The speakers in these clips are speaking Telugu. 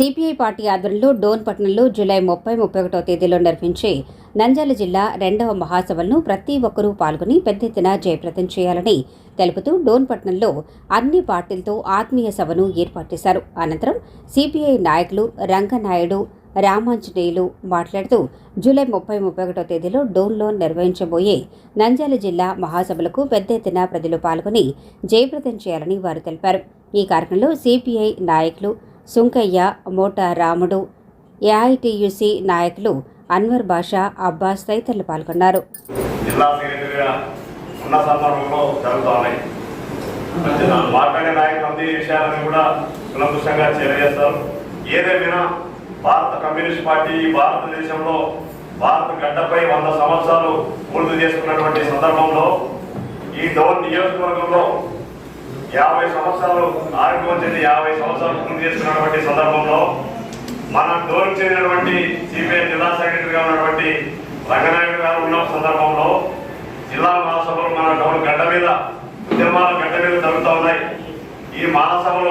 సిపిఐ పార్టీ ఆధ్వర్యంలో డోన్ పట్టణంలో జూలై ముప్పై ముప్పై ఒకటో తేదీలో నిర్వహించే నంద్యాల జిల్లా రెండవ మహాసభలను ప్రతి ఒక్కరూ పాల్గొని పెద్ద ఎత్తున జయప్రదం చేయాలని తెలుపుతూ డోన్ పట్టణంలో అన్ని పార్టీలతో ఆత్మీయ సభను ఏర్పాటు చేశారు. అనంతరం సిపిఐ నాయకులు రంగనాయుడు రామాంజనేయులు మాట్లాడుతూ జూలై ముప్పై ముప్పై ఒకటో తేదీలో డోన్లో నిర్వహించబోయే నంద్యాల జిల్లా మహాసభలకు పెద్ద ఎత్తున ప్రజలు పాల్గొని జయప్రదం చేయాలని వారు తెలిపారు. ఈ కార్యక్రమంలో సిపిఐ నాయకులు సుంకయ్య మోటా రాముడు ఏఐటియుసి నాయకులు అన్వర్ బాషా అబ్బాస్ తదితరులు పాల్గొన్నారు. జిల్లా సెక్రటరీగా ఉన్న సందర్భంలో జరుగుతూ ఉన్నాయి. మాట్లాడే విషయాలను కూడా ఏదేమైనా భారత కమ్యూనిస్ట్ పార్టీ భారతదేశంలో భారత గడ్డపై వంద సంవత్సరాలు పూర్తి చేసుకున్నటువంటి సందర్భంలో ఈ డోన్ నియోజకవర్గంలో యాభై సంవత్సరాలు ఆరోగ్యం చెంది యాభై సంవత్సరాలు పూర్తి చేస్తున్నటువంటి సందర్భంలో మన డోన్ చెందినటువంటి సిపిఐ జిల్లా సెక్రటరీగా ఉన్నటువంటి రంగనాయుడు గారు ఉన్న సందర్భంలో జిల్లా మహాసభలు మన డోన్ గడ్డ మీద ఉద్యమాల గడ్డ మీద జరుగుతూ ఉన్నాయి. ఈ మహాసభలు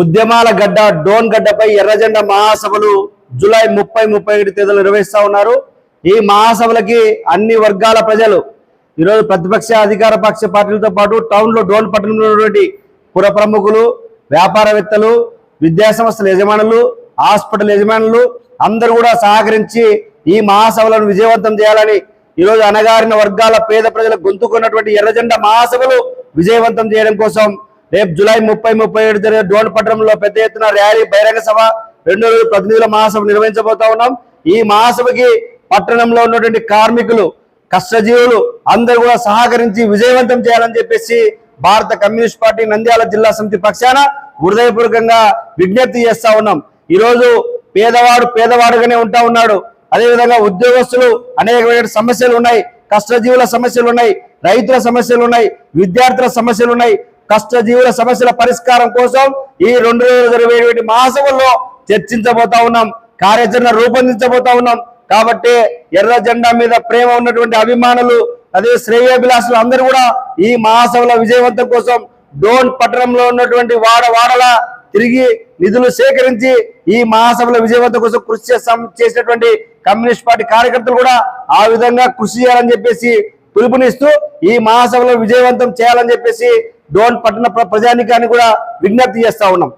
ఉద్యమాల గడ్డ డోన్ గడ్డపై ఎర్రజెండ మహాసభలు జూలై ముప్పై ముప్పై ఒకటి తేదీలు నిర్వహిస్తా ఉన్నారు. ఈ మహాసభలకి అన్ని వర్గాల ప్రజలు ఈరోజు ప్రతిపక్ష అధికార పక్ష పార్టీలతో పాటు టౌన్లో డోన్ పట్టణంలో ఉన్నటువంటి పుర ప్రముఖులు వ్యాపారవేత్తలు విద్యాసంస్థల యజమానులు హాస్పిటల్ యజమానులు అందరూ కూడా సహకరించి ఈ మహాసభలను విజయవంతం చేయాలని ఈరోజు అణగారిన వర్గాల పేద ప్రజల గొంతుకున్నటువంటి ఎర్రజెండా మహాసభలు విజయవంతం చేయడం కోసం రేపు జూలై ముప్పై ముప్పై ఏడు జరిగే డోన్ పట్టణంలో పెద్ద ఎత్తున ర్యాలీ బహిరంగ సభ రెండు రోజులు ప్రతినిధుల మహాసభ నిర్వహించబోతా ఉన్నాం. ఈ మహాసభకి పట్టణంలో ఉన్నటువంటి కార్మికులు కష్టజీవులు అందరూ కూడా సహకరించి విజయవంతం చేయాలని చెప్పేసి భారత కమ్యూనిస్ట్ పార్టీ నంద్యాల జిల్లా సమితి పక్షాన హృదయపూర్వకంగా విజ్ఞప్తి చేస్తా ఉన్నాం. ఈరోజు పేదవాడు పేదవాడుగానే ఉంటా ఉన్నాడు. అదేవిధంగా ఉద్యోగస్తులు అనేకమైన సమస్యలు ఉన్నాయి. కష్టజీవుల సమస్యలు ఉన్నాయి. రైతుల సమస్యలు ఉన్నాయి. విద్యార్థుల సమస్యలు ఉన్నాయి. కష్టజీవుల సమస్యల పరిష్కారం కోసం ఈ రెండు వేల ఇరవై మహాసభల్లో చర్చించబోతా ఉన్నాం. కార్యాచరణ రూపొందించబోతా ఉన్నాం. కాబట్టి ఎర్ర జెండా మీద ప్రేమ ఉన్నటువంటి అభిమానులు అదే శ్రేయోభిలాసులు అందరూ కూడా ఈ మహాసభల విజయవంతం కోసం డోన్ పట్టణంలో ఉన్నటువంటి వాడ వాడల తిరిగి నిధులు సేకరించి ఈ మహాసభల విజయవంతం కోసం కృషి చేసినటువంటి కమ్యూనిస్ట్ పార్టీ కార్యకర్తలు కూడా ఆ విధంగా కృషి చేయాలని చెప్పేసి పిలుపునిస్తూ ఈ మహాసభలో విజయవంతం చేయాలని చెప్పేసి డోన్ పట్టణ ప్ర- ప్రజానికాన్ని కూడా విజ్ఞప్తి చేస్తా ఉన్నాం.